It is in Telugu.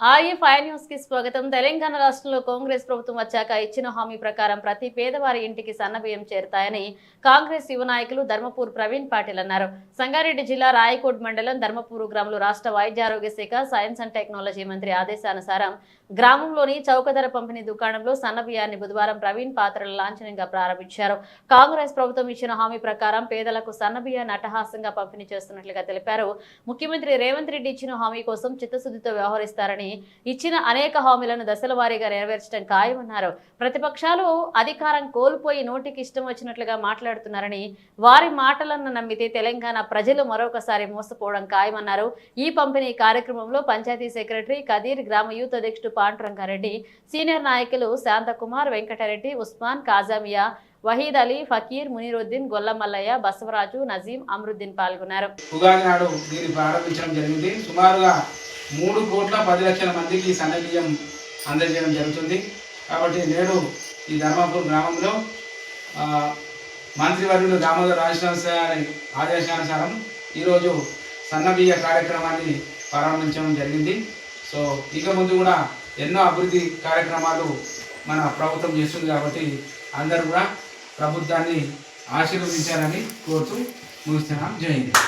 ఆయి ఫైవ్ న్యూస్కి స్వాగతం. తెలంగాణ రాష్ట్రంలో కాంగ్రెస్ ప్రభుత్వం వచ్చాక ఇచ్చిన హామీ ప్రకారం ప్రతి పేదవారి ఇంటికి సన్నబియ్యం చేరుతాయని కాంగ్రెస్ యువ నాయకులు ధర్మపూర్ ప్రవీణ్ పాటిల్ అన్నారు. సంగారెడ్డి జిల్లా రాయకోట్ మండలం ధర్మపూర్ గ్రామంలో రాష్ట్ర వైద్య ఆరోగ్య శాఖ సైన్స్ అండ్ టెక్నాలజీ మంత్రి ఆదేశానుసారం గ్రామంలోని చౌకధర పంపిణీ దుకాణంలో సన్నబియ్యాన్ని బుధవారం ప్రవీణ్ పాత్రల లాంఛనంగా ప్రారంభించారు. కాంగ్రెస్ ప్రభుత్వం ఇచ్చిన హామీ ప్రకారం పేదలకు సన్నబియ్యాన్ని అట్టహాసంగా పంపిణీ చేస్తున్నట్లుగా తెలిపారు. ముఖ్యమంత్రి రేవంత్ రెడ్డి ఇచ్చిన హామీ కోసం చిత్తశుద్ధితో వ్యవహరిస్తారని ఇచ్చిన అనేక హామీలను దశల వారీగా నెరవేర్చడం ఖాయమన్నారు. ప్రతిపక్షాలు అధికారం కోల్పోయి నోటికి ఇష్టం వచ్చినట్లుగా మాట్లాడుతున్నారని వారి మాటలను నమ్మితే తెలంగాణ ప్రజలు మరొకసారి మోసపోవడం ఖాయమన్నారు. ఈ పంపిణీ కార్యక్రమంలో పంచాయతీ సెక్రటరీ కదీర్ గ్రామ యూత్ అధ్యక్షుడు పాండురంగారెడ్డి సీనియర్ నాయకులు శాంతకుమార్ వెంకటరెడ్డి ఉస్మాన్ కాజామియా వహీద్ అలీ ఫకీర్ మునీరుద్దీన్ గొల్లమల్లయ్య బసవరాజు నజీం అమరుద్దీన్ పాల్గొన్నారు. నాడు దీన్ని ప్రారంభించడం జరిగింది. సుమారుగా మూడు కోట్ల పది లక్షల మందికి సన్నబియ్యం అందజేయడం జరుగుతుంది. కాబట్టి నేడు ఈ ధర్మాపూర్ గ్రామంలో మంత్రివర్యులు దామోదర్ రాజశ్రీ గారి ఆదేశానుసారం ఈరోజు సన్నబియ్య కార్యక్రమాన్ని ప్రారంభించడం జరిగింది. సో ఇక ముందు కూడా ఎన్నో అభివృద్ధి కార్యక్రమాలు మన ప్రభుత్వం చేస్తుంది కాబట్టి అందరూ కూడా ప్రభుత్వాన్ని ఆశీర్వదించాలని కోరుతూ ముగిస్తున్నాం. జై హింద్.